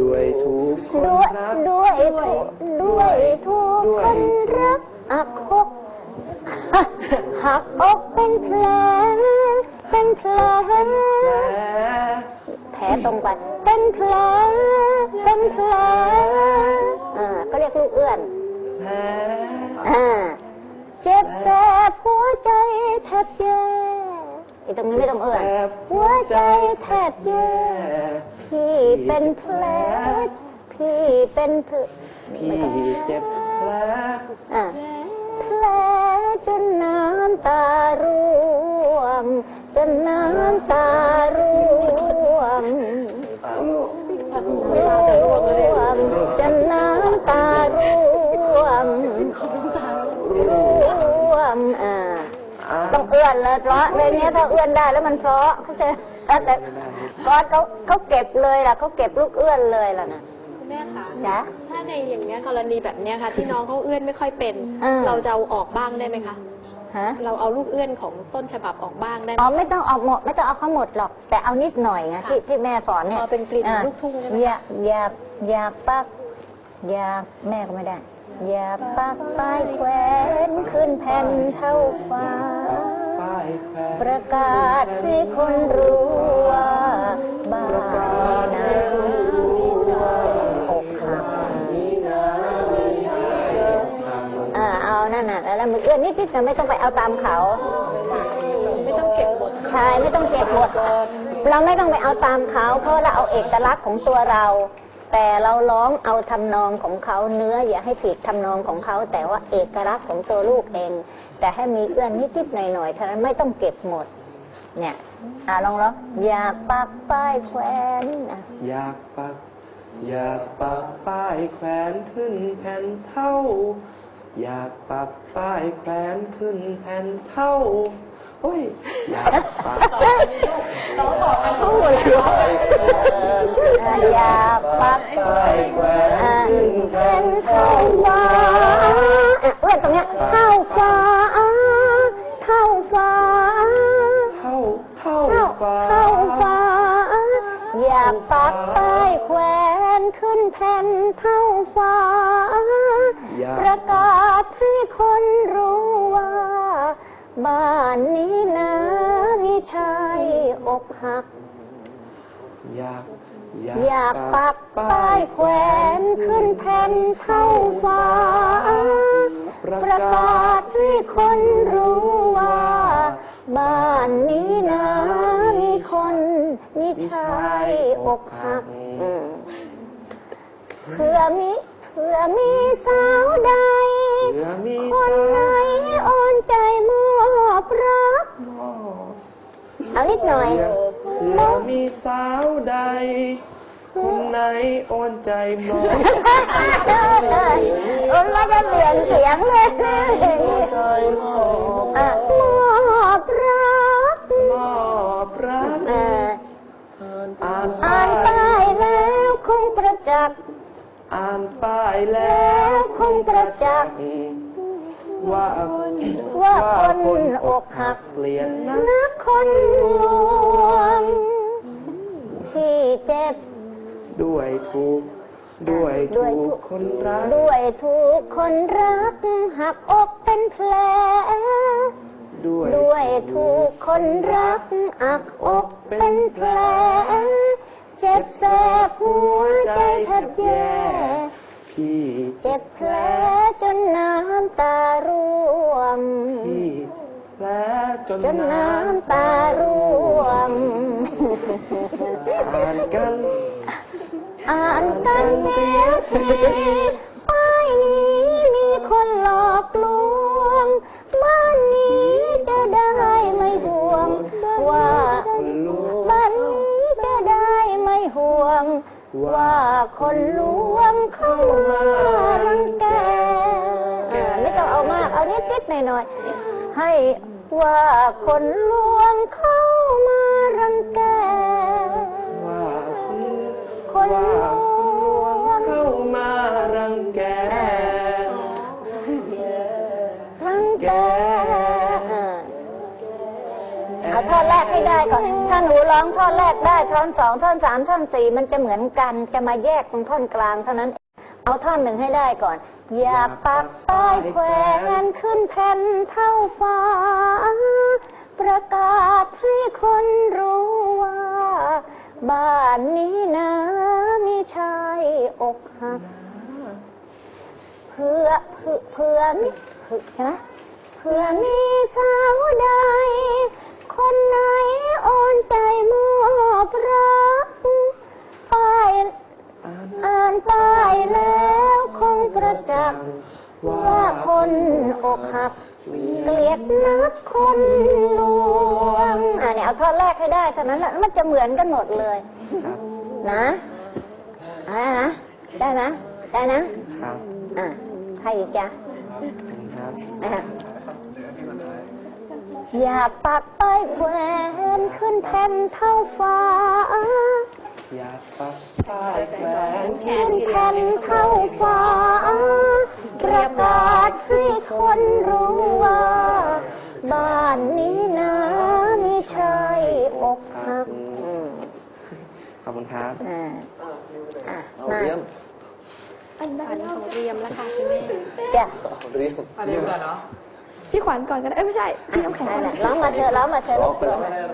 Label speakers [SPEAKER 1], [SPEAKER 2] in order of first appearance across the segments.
[SPEAKER 1] ด้วยทุกคน
[SPEAKER 2] ด้วย
[SPEAKER 1] รัก
[SPEAKER 2] ด้วยทุกด้วยทุกคนรักอักหกหักอกเป็นแผลเป็นแผล
[SPEAKER 1] แผล
[SPEAKER 2] ตรงไปเป็นแผลเป็นแผลอ่าก็เรียกลูกเอื้อน
[SPEAKER 1] แผล
[SPEAKER 2] อ่าเจ็บแสบหัวใจแทบแย่ไอ้ตรงนี้ไม่ต้องเอื้อนหัวใจแทบแย่ พี่เป็นแผลพี่เป็นแผล
[SPEAKER 1] พี่เจ็บแผล
[SPEAKER 2] อะแผลจนน้ำตาร่วง จนน้ำตาร่วงร่วงจนน้ำตาร่วงร่วงอ่าต้องเอื้อนเลยเพราะในนี้ถ้าเอื้อนได้แล้วมันเพราะเข้าใจ แต่ก็เขาเขาเก็บเลยล่ะเขาเก็บลูกเอื้อนเลยล่ะนะ
[SPEAKER 3] คุณแม่คะ
[SPEAKER 2] จ๊ะ
[SPEAKER 3] ถ้าในอย่างเงี้ยกรณีแบบเนี้ยค่ะ ที่น้องเขาเอื้อนไม่ค่อยเป็น
[SPEAKER 2] อ่า
[SPEAKER 3] เราจะเอาออกบ้างได้ไหมคะ
[SPEAKER 2] ฮะ
[SPEAKER 3] เราเอาลูกเอื้อนของต้นฉบับออกบ้างได้ไหม
[SPEAKER 2] อ๋อไม่ต้องเอาหมดไม่ต้องเอาเขาหมดหรอก แต่เอานิดหน่อยนะที่ที่แม่สอนเนี่ย
[SPEAKER 3] อ๋อเป็นกลิ่น
[SPEAKER 2] อะ
[SPEAKER 3] ลูกทุ่งใช่ไหม
[SPEAKER 2] อย่าอย่าอย่าปักอย่าแม่ก็ไม่ได้ อย่าปักป้ายแขวนขึ้นแผ่นเท่าฟ้า
[SPEAKER 1] ป้ายแผล
[SPEAKER 2] ประกาศให้คนรู้ ว่าบ้าน
[SPEAKER 1] ประกาศ
[SPEAKER 2] นั้
[SPEAKER 1] ให้
[SPEAKER 2] น
[SPEAKER 1] คนรู้ว่า
[SPEAKER 2] อกหัก
[SPEAKER 1] นี่นะไม่ใช่ทาง
[SPEAKER 2] อ่าเอานั่นน่ะแล้วมือเอื้อนนิดๆนะไม่ต้องไปเอาตามเขา
[SPEAKER 3] ไม่ต้องเก็บหมด
[SPEAKER 2] ใช่ไม่ต้องเก็บหมดเราไม่ต้องไปเอาตามเขาเพราะเราเอาเอกลักษณ์ของตัวเรา แต่เราร้องเอาทำนองของเขาเนื้ออย่าให้ผิดทำนองของเขา แต่ว่าเอกลักษณ์ของตัวลูกเอง แต่ให้มีเอื้อนนิดๆหน่อยๆเท่านั้นไม่ต้องเก็บหมด เนี่ยอ่าลองร้องอยากปักป้ายแขวนอะ
[SPEAKER 1] อยากปัก อยากปักป้ายแขวนขึ้นแผ่นเท่า อยากปักป้ายแขวนขึ้นแผ่นเท่าโอ้ยอยากปัก
[SPEAKER 2] พูดเลยอะอยากปัก
[SPEAKER 1] ป้ายแขวน
[SPEAKER 2] อะ
[SPEAKER 1] ขึ้นแผ่
[SPEAKER 2] เป็น แผ่นเท่าฟ้า
[SPEAKER 1] อยา
[SPEAKER 2] ประกาศให้คนรู้ว่า บ้านนี้นะมีชายอกหัก
[SPEAKER 1] อยาก
[SPEAKER 2] อยากปักป้ายแขวนขึ้นแผ่นเท่าฟ้า ประกาศให้คนรู้ว่า บ้านนี้นะมีคนมีชายอกหัก เพื่อมีเพื่อมีสาวใด
[SPEAKER 1] เพื่อมี
[SPEAKER 2] คนไหนโอนใจมอบรักเอานิดหน่อย
[SPEAKER 1] เพื่อมีสาวใด คนไหนโอนใจมอง
[SPEAKER 2] เออเราจะเปลี่ยนเสียงเลย
[SPEAKER 1] ใจมอง
[SPEAKER 2] อะมอบรัก
[SPEAKER 1] มอบรัก
[SPEAKER 2] อ่า
[SPEAKER 1] อ่าน
[SPEAKER 2] อ่า
[SPEAKER 1] ป้าน
[SPEAKER 2] ป้าย
[SPEAKER 1] ย
[SPEAKER 2] แล้วคงประจักษ์
[SPEAKER 1] อ่านป้ายแล้
[SPEAKER 2] แล้ววคงประจักษ์
[SPEAKER 1] ว่า
[SPEAKER 2] ว่าคนอกหัก
[SPEAKER 1] เปลี่ยนนะ
[SPEAKER 2] นักคนลวงที่เจ็บ
[SPEAKER 1] ด้วยถูกด้วย
[SPEAKER 2] ด้วย
[SPEAKER 1] ถู
[SPEAKER 2] ถู
[SPEAKER 1] ก
[SPEAKER 2] ก
[SPEAKER 1] คนรัก
[SPEAKER 2] ด้วยถูกคนรัก หักอกเป็นแผล
[SPEAKER 1] ด้วย
[SPEAKER 2] ด้วยถูกคนรักอักอกเป็นแผล เจ็บแสบหัวใจแทบแย่
[SPEAKER 1] พี่
[SPEAKER 2] เจ็บแผลจนน้ำตาร่วง
[SPEAKER 1] พี่แผลจน
[SPEAKER 2] จน
[SPEAKER 1] น้
[SPEAKER 2] น้ำตาร่วงำ
[SPEAKER 1] อ่านกัน
[SPEAKER 2] อ่านกันเสียทีป้ายนี้มีคนหลอกลวงบ้านนี้จะได้ไม่ห่วงว่า ว่าคนลวงเข้ามารังแกอ่าไม่ต้องเอามาก เอานิดๆหน่อยๆให้ว่าคนลวงเข้ามารังแก
[SPEAKER 1] ว่าคน
[SPEAKER 2] คน
[SPEAKER 1] ว่า
[SPEAKER 2] ล
[SPEAKER 1] คน
[SPEAKER 2] ให้ได้ก่อน ถ้าหนูร้องท่อนแรกได้ท่อนสองท่อนสามท่อนสี่มันจะเหมือนกันจะมาแยกตรงท่อนกลางเท่านั้น เอาท่อนหนึ่งให้ได้ก่อน อยากปักป้ายแขวนขึ้นแผ่นเท่าฟ้า ประกาศให้คนรู้ว่า บ้านนี้นะมีชายอกหักเพื่อเพื่อเพื่อมิเพื่อใช่ไหมเพื่อมี ว่าคนอกหักเกลียดนักคนลวงอะเนี่ยเอาท่อนแรกให้ได้เท่านั้นแหละมันจะเหมือนกันหมดเลย
[SPEAKER 1] ครับ
[SPEAKER 2] นะอ่านะได้นะได้นะ
[SPEAKER 1] ครับ
[SPEAKER 2] อะใครอีกจ๊ะ
[SPEAKER 1] ครับ
[SPEAKER 2] อะอย่าปักป้ายแขวนขึ้นแผ่นเท่าฟ้า
[SPEAKER 1] อยากปักป้ายแขวน
[SPEAKER 2] ขึ้นแผ่นเท่าฟ้า คุ
[SPEAKER 1] ณครับ
[SPEAKER 2] อ่าอะ
[SPEAKER 4] เอา
[SPEAKER 2] มา
[SPEAKER 4] เรียม
[SPEAKER 3] ขวัญของเรียมแล้วค่ะคุณแม่
[SPEAKER 2] จ้ะ
[SPEAKER 4] เอาเรียม
[SPEAKER 3] พี่ขวัญก่อนก็ได้เอ้ยไม่ใช่พี่น้ำแข็ง
[SPEAKER 2] นั่นแหละร้องมาเถอะร้องมาเถอะ
[SPEAKER 4] ร้
[SPEAKER 2] ลู
[SPEAKER 4] อง
[SPEAKER 2] ก
[SPEAKER 4] ไปแล้ว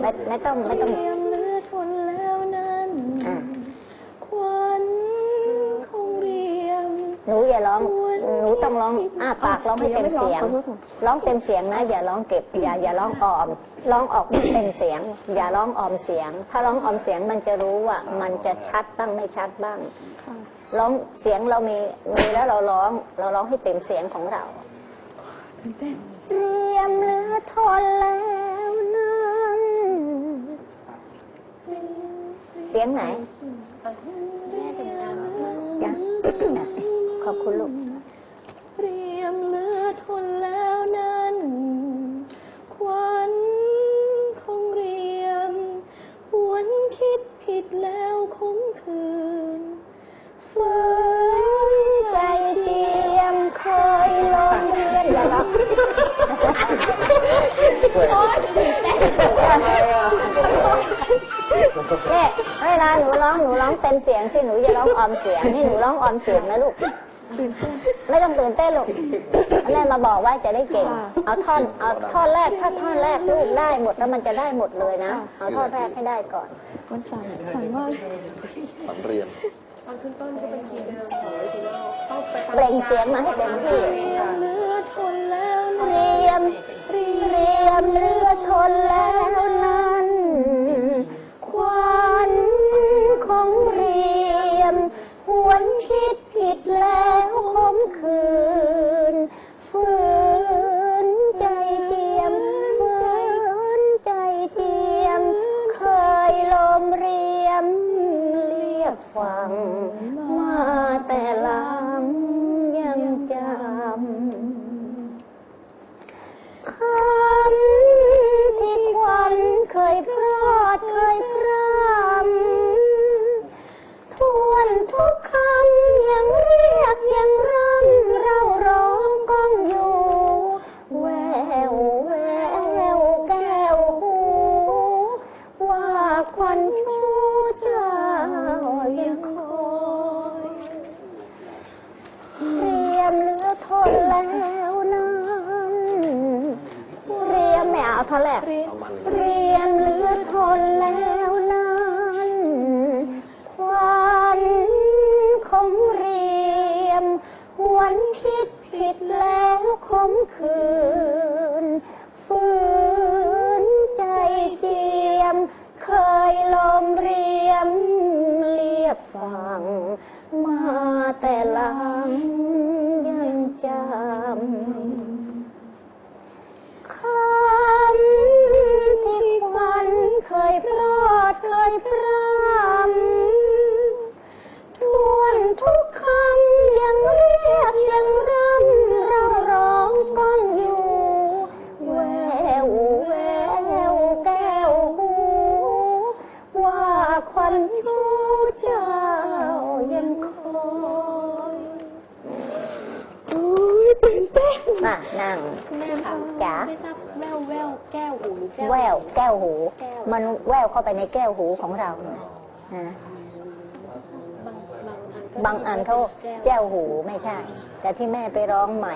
[SPEAKER 2] ไม่ไม่ต้องไม่ต้อง
[SPEAKER 3] เรียมเลือดทนแล้วนั้น
[SPEAKER 2] อะ
[SPEAKER 3] ขวัญของเรียม
[SPEAKER 2] หนูอย่าร้อง หนูต้องร้องอ้าปากร้องให้เต็มเสียง ร้องเต็มเสียงนะ อย่าร้องเก็บอย่าอย่าร้องออม ร้องออกไม่เต็มเสียง อย่าร้องออมเสียง ถ้าร้องออมเสียงมันจะรู้ว่า มันจะชัดบ้างไม่ชัดบ้างร้องเสียงเรามีมีแล้วเราร้องเราร้องให้เต็มเสียงของเราเตรียมเหลือทนแล้วนั้นเสียงไหน
[SPEAKER 3] แม่ดื่มน้ำมาก
[SPEAKER 2] จ้ะขอบคุณลูก
[SPEAKER 3] เนี่ย
[SPEAKER 2] เวลาหนูร้องหนูร้องเต็มเสียงสิหนูจะร้องออมเสียงนี่หนูร้องออมเสียงนะลูกไม่ต้องตื่นเต้นลูกแม่มาบอกว่าจะได้เก่ง เอาท่อน เอาท่อนแรก ถ้าท่อนแรกลูกได้หมดแล้วมันจะได้หมดเลยนะ เอาท่อนแรกให้ได้ก่อน
[SPEAKER 3] มันสั่นสั่นมาก
[SPEAKER 4] ฝันเรียน
[SPEAKER 3] ตอนขึ้นต้นก็เป็นคีย์เดิมของออริจินอลต้องไป
[SPEAKER 2] เปล่งเสียงมาให้เต็มที่
[SPEAKER 3] เลือดทนแล้วนะ
[SPEAKER 2] เรียมเรีย คืนฝืนใจเจียมฝืนใจเจียม เคยลมเรียม เรียกฟัง ท่อนแรก
[SPEAKER 4] เอามัน
[SPEAKER 2] เรี ยังคอย
[SPEAKER 3] อุ้ยตื่นเต้น
[SPEAKER 2] มานั่ง
[SPEAKER 3] คุณแม่ค่ะ
[SPEAKER 2] จ๋า
[SPEAKER 3] ไม่ทราบแววแววแก้วหูหรือแจ้ว
[SPEAKER 2] แววแก้วหู
[SPEAKER 3] แก้ว
[SPEAKER 2] มันแววเข้าไปในแก้วหูของเรานะนะ
[SPEAKER 3] บางบางอันก็
[SPEAKER 2] บางอันเขา
[SPEAKER 3] แจ้ว
[SPEAKER 2] แจ้วหูไม่ใช่ แต่ที่แม่ไปร้องใหม่